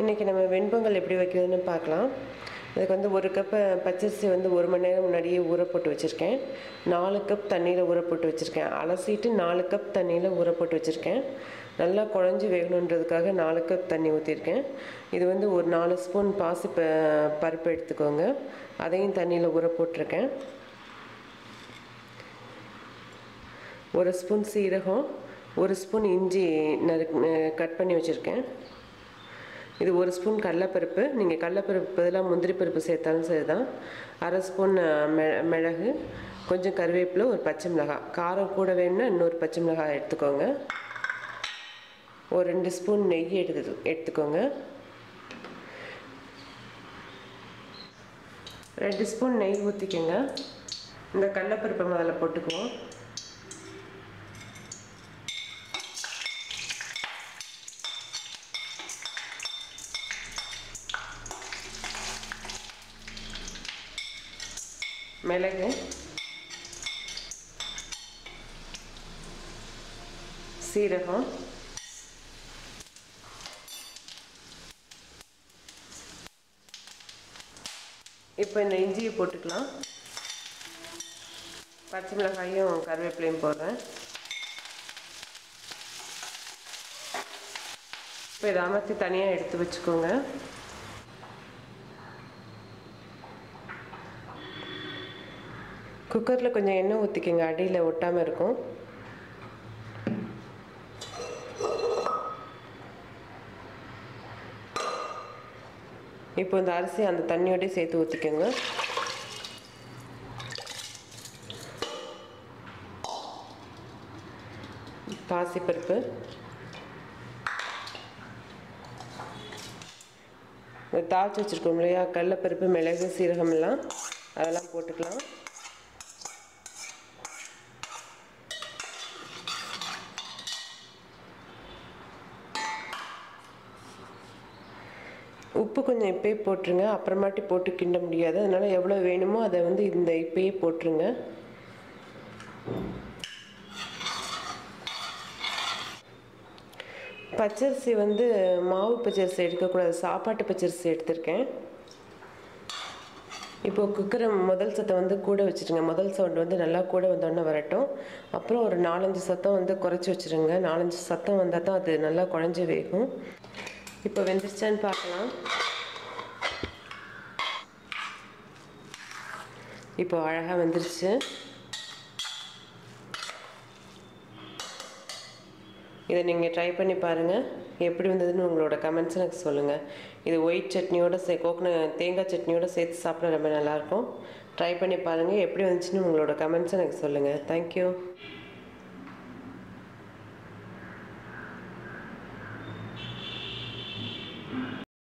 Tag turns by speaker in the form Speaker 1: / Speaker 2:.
Speaker 1: இன்றைக்கி நம்ம வெண்பொங்கல் எப்படி வைக்கிறதுன்னு பார்க்கலாம். இதுக்கு வந்து ஒரு கப்பு பச்சரிசி வந்து ஒரு மணி நேரம் முன்னாடியே ஊற போட்டு வச்சுருக்கேன். நாலு கப் தண்ணியில் ஊற போட்டு வச்சுருக்கேன். அலசிட்டு நாலு கப் தண்ணியில் ஊற போட்டு வச்சுருக்கேன். நல்லா குழஞ்சி வேகணுன்றதுக்காக நாலு கப் தண்ணி ஊற்றிருக்கேன் இது வந்து ஒரு நாலு ஸ்பூன் பாசி ப பருப்பு எடுத்துக்கோங்க. அதையும் தண்ணியில் ஊற போட்டிருக்கேன். ஒரு ஸ்பூன் சீரகம் ஒரு ஸ்பூன் இஞ்சி நறு கட் பண்ணி வச்சுருக்கேன். இது ஒரு ஸ்பூன் கடலைப்பருப்பு. நீங்கள் கடலைப்பருப்பு பதிலாக முந்திரி பருப்பு சேர்த்தாலும் சரி தான் அரை ஸ்பூன் மெ மிளகு கொஞ்சம் கருவேப்பிலை ஒரு பச்சை மிளகாய். காரம் கூட வேணும்னா இன்னொரு பச்சை மிளகாய் எடுத்துக்கோங்க. ஒரு ரெண்டு ஸ்பூன் நெய் எடுத்து எடுத்துக்கோங்க. ரெண்டு ஸ்பூன் நெய் ஊற்றிக்கோங்க இந்த கடலைப்பருப்பை முதல்ல போட்டுக்குவோம். மிளகு. சீரகம். இப்போ இந்த இஞ்சியை போட்டுக்கலாம். பச்சை மிளகாயும் கருவேப்பிலையும் போடுறேன். இப்போ இதை அமர்த்தி தனியாக எடுத்து வச்சுக்கோங்க. குக்கரில் கொஞ்சம் எண்ணெய் ஊற்றிக்கோங்க அடியில் ஒட்டாமல் இருக்கும். இப்போ இந்த அரிசி அந்த தண்ணியோடய சேர்த்து ஊற்றிக்கோங்க பாசிப்பருப்பு. தாளிச்சு வச்சுருக்கோம் இல்லையா? கடலப்பருப்பு மிளகு சீரகம்லாம் அதெல்லாம் போட்டுக்கலாம். உப்பு கொஞ்சம் இப்போயே போட்டுருங்க. அப்புறமாட்டி போட்டு கிண்ட முடியாது. அதனால் எவ்வளோ வேணுமோ அதை வந்து இந்த இப்போயே போட்டுருங்க. பச்சரிசி வந்து மாவு பச்சரிசி எடுக்கக்கூடாது. சாப்பாட்டு பச்சரிசி எடுத்திருக்கேன். இப்போது குக்கரை முதல் சத்தம் வந்து கூட வச்சுருங்க. முதல் சவுண்ட் வந்து நல்லா கூட வந்தோடனே வரட்டும். அப்புறம் ஒரு நாலஞ்சு சத்தம் வந்து குறைச்சி வச்சுருங்க. நாலஞ்சு சத்தம் வந்தால் தான் அது நல்லா குழஞ்சி வேகும். இப்போ வெந்துருச்சான்னு பார்க்கலாம். இப்போ அழகாக வந்துருச்சு. இதை நீங்கள் ட்ரை பண்ணி பாருங்கள் எப்படி வந்ததுன்னு உங்களோட கமெண்ட்ஸ் எனக்கு சொல்லுங்கள் இது ஒயிட் சட்னியோட சே கோகன தேங்காய் சட்னியோட சேர்த்து சாப்பிட ரொம்ப நல்லாயிருக்கும் ட்ரை பண்ணி பாருங்கள் எப்படி வந்துச்சுன்னு உங்களோட கமெண்ட்ஸ் எனக்கு சொல்லுங்கள் தேங்க்யூ